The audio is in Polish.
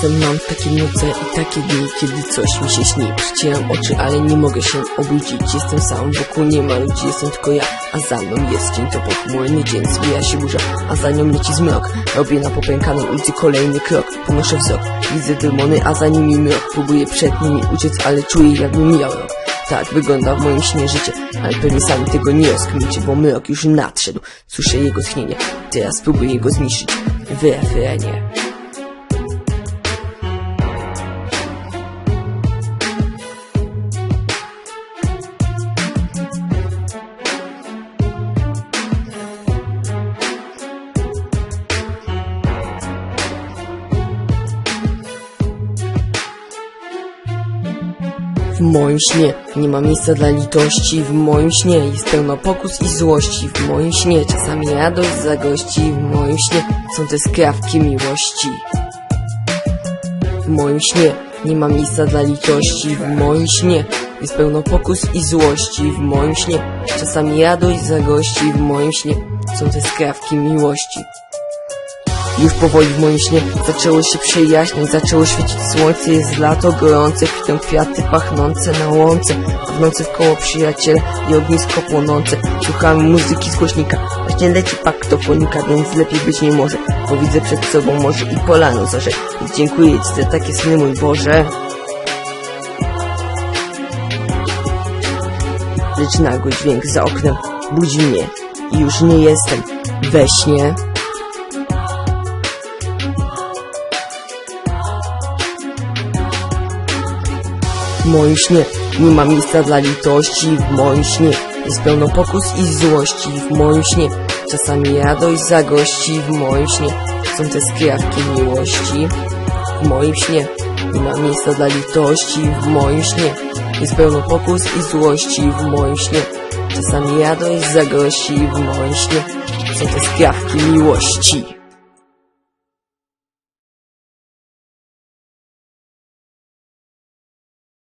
Czasem mam takie noce i takie dni, kiedy coś mi się śni. Przycieram oczy, ale nie mogę się obudzić. Jestem sam, wokół nie ma ludzi, jestem tylko ja. A za mną jest dzień, to pochmurny dzień. Zwija się burza, a za nią leci zmrok. Robię na popękanej ulicy kolejny krok. Ponoszę wzrok, widzę demony, a za nimi mrok. Próbuję przed nimi uciec, ale czuję jakbym mijał rok. Tak wygląda w moim śnie życie, ale pewnie sami tego nie rozkminicie, bo mrok już nadszedł. Słyszę jego tchnienie, teraz spróbuję go zniszczyć. W refrenie. W moim śnie. Nie ma miejsca dla litości, w moim śnie. Jest pełno pokus i złości, w moim śnie. Czasami radość zagości, w moim śnie. Są te skrawki miłości. W moim śnie. Nie ma miejsca dla litości, w moim śnie. Jest pełno pokus i złości, w moim śnie. Czasami radość zagości, w moim śnie. Są te skrawki miłości. Już powoli w moim śnie zaczęło się przejaśniać, zaczęło świecić słońce, jest lato gorące, kwitną kwiaty pachnące na łące, a w koło przyjaciele i ognisko płonące. Słuchamy muzyki z głośnika, właśnie leci paktofonika, więc lepiej być nie może, bo widzę przed sobą morze i polano zorze. Więc dziękuję Ci za takie sny, mój Boże. Lecz nagły dźwięk za oknem budzi mnie i już nie jestem we śnie. W moim śnie. Nie ma miejsca dla litości, w moim śnie. Jest pełno pokus i złości, w moim śnie. Czasami radość zagości, w moim śnie. Są te skrawki miłości. W moim śnie. Nie ma miejsca dla litości, w moim śnie. Jest pełno pokus i złości, w moim śnie. Czasami radość zagości, w moim śnie. Są te skrawki miłości.